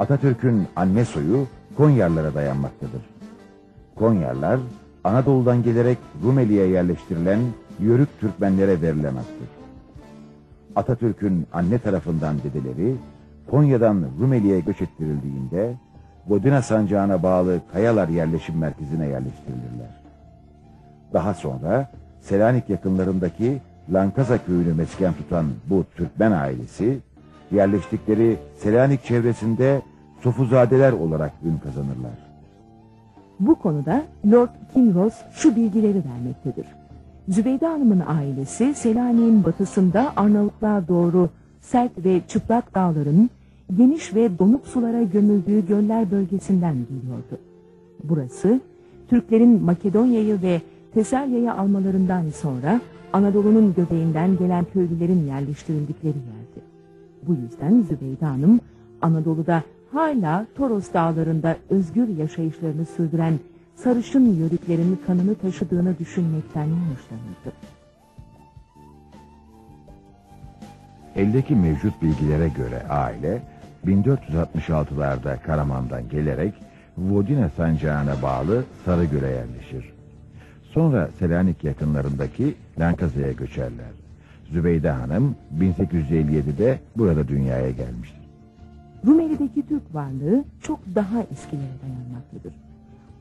Atatürk'ün anne soyu Konyarlara dayanmaktadır. Konyarlar Anadolu'dan gelerek Rumeli'ye yerleştirilen Yörük Türkmenlere verilen addır. Atatürk'ün anne tarafından dedeleri Konya'dan Rumeli'ye göç ettirildiğinde Bodina sancağına bağlı Kayalar yerleşim merkezine yerleştirilirler. Daha sonra Selanik yakınlarındaki Lankaza köyünü mesken tutan bu Türkmen ailesi yerleştikleri Selanik çevresinde Sofuzadeler olarak ün kazanırlar. Bu konuda Lord Kinross şu bilgileri vermektedir. Zübeyde Hanım'ın ailesi Selanik'in batısında Arnavutluğa doğru sert ve çıplak dağların geniş ve donuk sulara gömüldüğü göller bölgesinden geliyordu. Burası Türklerin Makedonya'yı ve Tesalya'yı almalarından sonra Anadolu'nun göbeğinden gelen köylülerin yerleştirildikleri yerdi. Bu yüzden Zübeyde Hanım Anadolu'da hala Toros dağlarında özgür yaşayışlarını sürdüren sarışın yörüklerin kanını taşıdığını düşünmekten hoşlanırdı. Eldeki mevcut bilgilere göre aile 1466'larda Karaman'dan gelerek Vodina sancağına bağlı Sarıgöl'e yerleşir. Sonra Selanik yakınlarındaki Lankaza'ya göçerler. Zübeyde Hanım 1857'de burada dünyaya gelmiştir. Rumeli'deki Türk varlığı çok daha eskilere dayanmaktadır.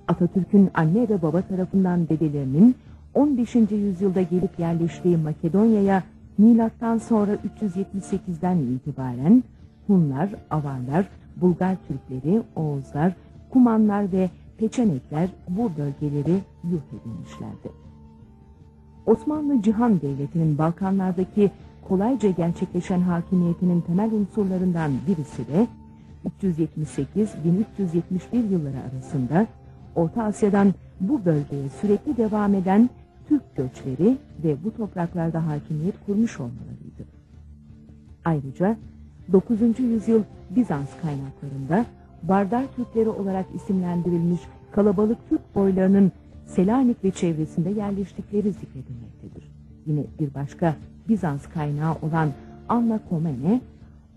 Atatürk'ün anne ve baba tarafından dedelerinin 15. yüzyılda gelip yerleştiği Makedonya'ya milattan sonra 378'den itibaren Hunlar, Avarlar, Bulgar Türkleri, Oğuzlar, Kumanlar ve Peçenekler bu bölgeleri yurt edinmişlerdi. Osmanlı Cihan Devleti'nin Balkanlardaki kolayca gerçekleşen hakimiyetinin temel unsurlarından birisi de 378-1371 yılları arasında Orta Asya'dan bu bölgeye sürekli devam eden Türk göçleri ve bu topraklarda hakimiyet kurmuş olmalarıydı. Ayrıca 9. yüzyıl Bizans kaynaklarında Bardar Türkleri olarak isimlendirilmiş kalabalık Türk boylarının Selanik ve çevresinde yerleştikleri zikredilmektedir. Yine bir başka Bizans kaynağı olan Anna Komene,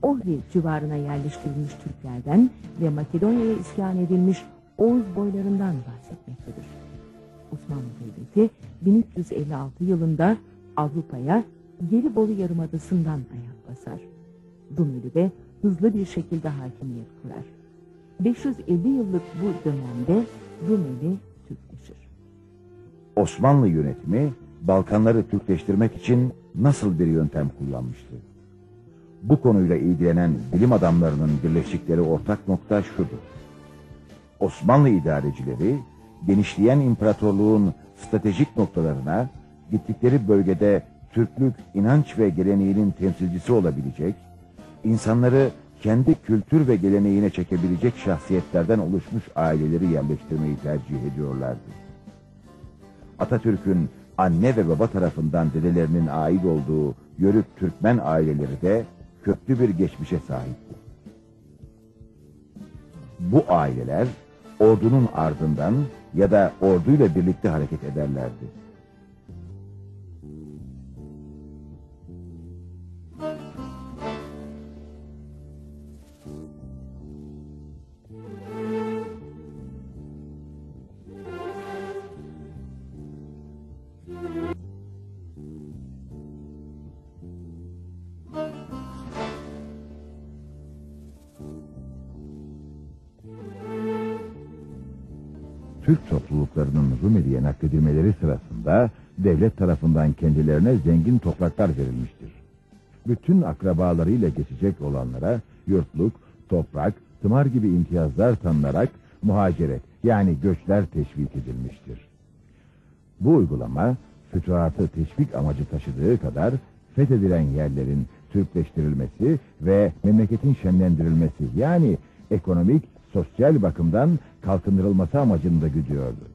Ohri civarına yerleştirilmiş Türklerden ve Makedonya'ya iskan edilmiş Oğuz boylarından bahsetmektedir. Osmanlı Devleti 1356 yılında Avrupa'ya Gelibolu Yarımadası'ndan ayak basar. Rumeli'de hızlı bir şekilde hakimiyet kurar. 550 yıllık bu dönemde Rumeli Türkleşir. Osmanlı yönetimi Balkanları Türkleştirmek için nasıl bir yöntem kullanmıştı? Bu konuyla ilgilenen bilim adamlarının birleştikleri ortak nokta şudur. Osmanlı idarecileri genişleyen imparatorluğun stratejik noktalarına gittikleri bölgede Türklük inanç ve geleneğinin temsilcisi olabilecek, insanları kendi kültür ve geleneğine çekebilecek şahsiyetlerden oluşmuş aileleri yerleştirmeyi tercih ediyorlardı. Atatürk'ün anne ve baba tarafından dedelerinin ait olduğu Yörük Türkmen aileleri de köklü bir geçmişe sahipti. Bu aileler ordunun ardından ya da orduyla birlikte hareket ederlerdi. Topluluklarının Rumeli'ye nakledilmeleri sırasında devlet tarafından kendilerine zengin topraklar verilmiştir. Bütün akrabalarıyla geçecek olanlara yurtluk, toprak, tımar gibi imtiyazlar tanınarak muhaceret yani göçler teşvik edilmiştir. Bu uygulama fütuhatı teşvik amacı taşıdığı kadar fethedilen yerlerin Türkleştirilmesi ve memleketin şenlendirilmesi yani ekonomik, sosyal bakımdan kalkındırılması amacını da güdüyordu.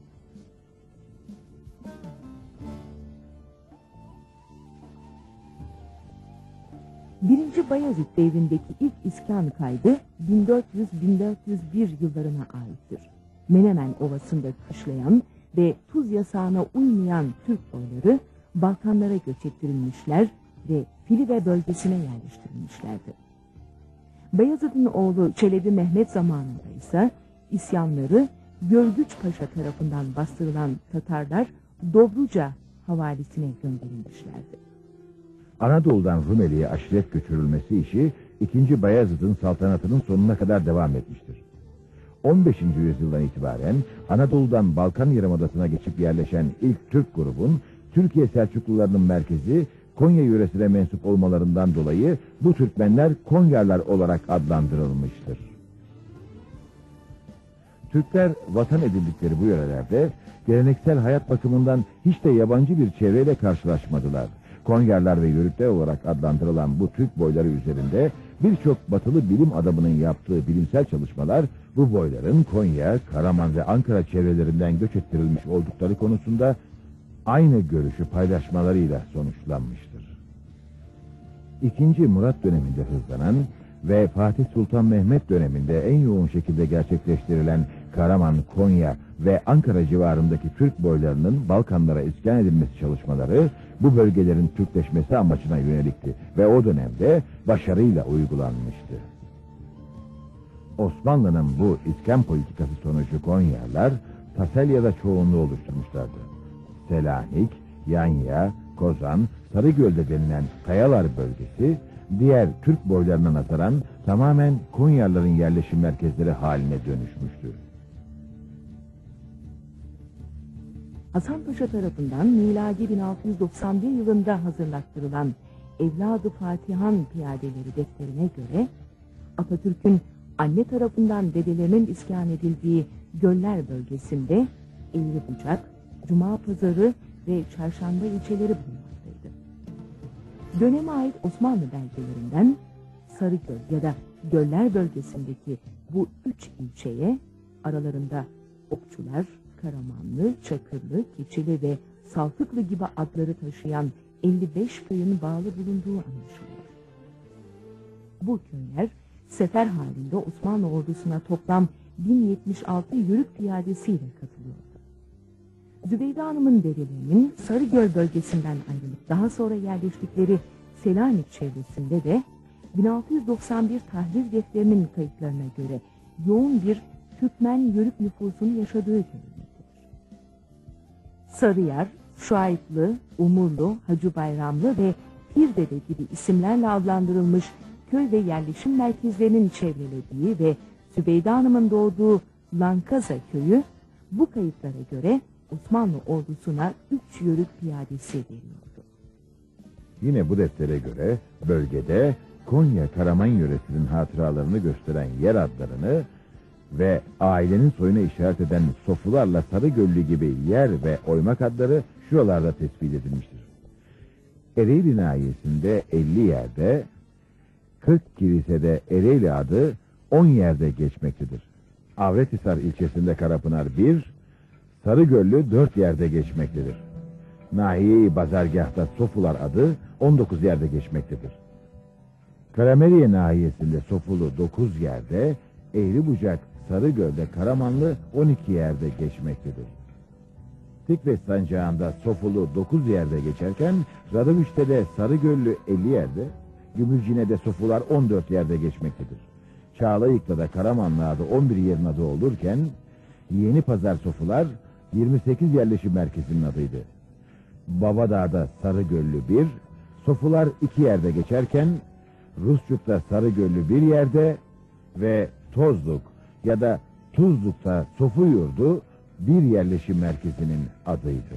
Birinci Bayezid devrindeki ilk iskan kaydı 1400-1401 yıllarına aittir. Menemen Ovası'nda kışlayan ve tuz yasağına uymayan Türk boyları Balkanlara göç ettirilmişler ve Filibe bölgesine yerleştirilmişlerdi. Beyazıt'ın oğlu Çelebi Mehmet zamanında ise isyanları Görgüç Paşa tarafından bastırılan Tatarlar Dobruca havalisine gönderilmişlerdi. Anadolu'dan Rumeli'ye aşiret götürülmesi işi 2. Bayezid'in saltanatının sonuna kadar devam etmiştir. 15. yüzyıldan itibaren Anadolu'dan Balkan Yarımadası'na geçip yerleşen ilk Türk grubun Türkiye Selçuklularının merkezi Konya yöresine mensup olmalarından dolayı bu Türkmenler Konyarlar olarak adlandırılmıştır. Türkler vatan edildikleri bu yörelerde geleneksel hayat bakımından hiç de yabancı bir çevreyle karşılaşmadılar. Konyarlar ve Yörükler olarak adlandırılan bu Türk boyları üzerinde birçok batılı bilim adamının yaptığı bilimsel çalışmalar bu boyların Konya, Karaman ve Ankara çevrelerinden göç ettirilmiş oldukları konusunda aynı görüşü paylaşmalarıyla sonuçlanmıştır. İkinci Murat döneminde hızlanan ve Fatih Sultan Mehmet döneminde en yoğun şekilde gerçekleştirilen Karaman, Konya ve Ankara civarındaki Türk boylarının Balkanlara iskan edilmesi çalışmaları bu bölgelerin Türkleşmesi amacına yönelikti ve o dönemde başarıyla uygulanmıştı. Osmanlı'nın bu iskan politikası sonucu Konyalılar Taselya'da çoğunluğu oluşturmuşlardı. Selanik, Yanya, Kozan, Sarıgöl'de denilen Kayalar bölgesi diğer Türk boylarına nazaran tamamen Konyalıların yerleşim merkezleri haline dönüşmüştü. Hasan Paşa tarafından miladi 1691 yılında hazırlattırılan Evladı Fatihan Piyadeleri defterine göre Atatürk'ün anne tarafından dedelerinin iskan edildiği Göller bölgesinde Eğri Bucak, Cuma Pazarı ve Çarşamba ilçeleri bulunmaktaydı. Döneme ait Osmanlı belgelerinden Sarıgöl ya da Göller bölgesindeki bu üç ilçeye aralarında Okçular, Karamanlı, Çakırlı, Keçili ve Saltıklı gibi adları taşıyan 55 köyün bağlı bulunduğu anlaşılıyor. Bu köyler sefer halinde Osmanlı ordusuna toplam 1076 yörük piyadesiyle katılıyordu. Zübeyde Hanım'ın dedelerinin Sarıgöl bölgesinden ayrılıp daha sonra yerleştikleri Selanik çevresinde de 1691 tahrir defterinin kayıtlarına göre yoğun bir Türkmen yörük nüfusunun yaşadığı görülmektedir. Sarıyer, Şuayplı, Umurlu, Hacı Bayramlı ve Pirdede gibi isimlerle adlandırılmış köy ve yerleşim merkezlerinin çevrelediği ve Sübeyde Hanım'ın doğduğu Lankaza köyü bu kayıtlara göre Osmanlı ordusuna üç yörük piyadesi veriyordu. Yine bu deftere göre bölgede Konya Karaman yöresinin hatıralarını gösteren yer adlarını ve ailenin soyuna işaret eden sofularla Sarıgöllü gibi yer ve oymak adları şuralarda tespit edilmiştir. Ereğli nahiyesinde 50 yerde, 40 kilisede Ereğli adı 10 yerde geçmektedir. Avrethisar ilçesinde Karapınar 1, Sarıgöllü 4 yerde geçmektedir. Nahiye-i Bazargah'ta Sofular adı 19 yerde geçmektedir. Karameriye nahiyesinde Sofulu 9 yerde, Eğribucak, Sarıgöl'de Karamanlı 12 yerde geçmektedir. Tikves sancağında Sofulu 9 yerde geçerken, Radoviş'te de Sarıgöllü 50 yerde, Gümülcine'de Sofular 14 yerde geçmektedir. Çağlayık'ta da Karamanlı adı 11 yerin adı olurken, Yeni Pazar Sofular 28 yerleşim merkezinin adıydı. Babadağ'da Sarıgöllü 1, Sofular 2 yerde geçerken, Rusçuk'ta Sarıgöllü bir yerde ve Tozluk ya da Tuzluk'ta Sofu Yurdu bir yerleşim merkezinin adıydı.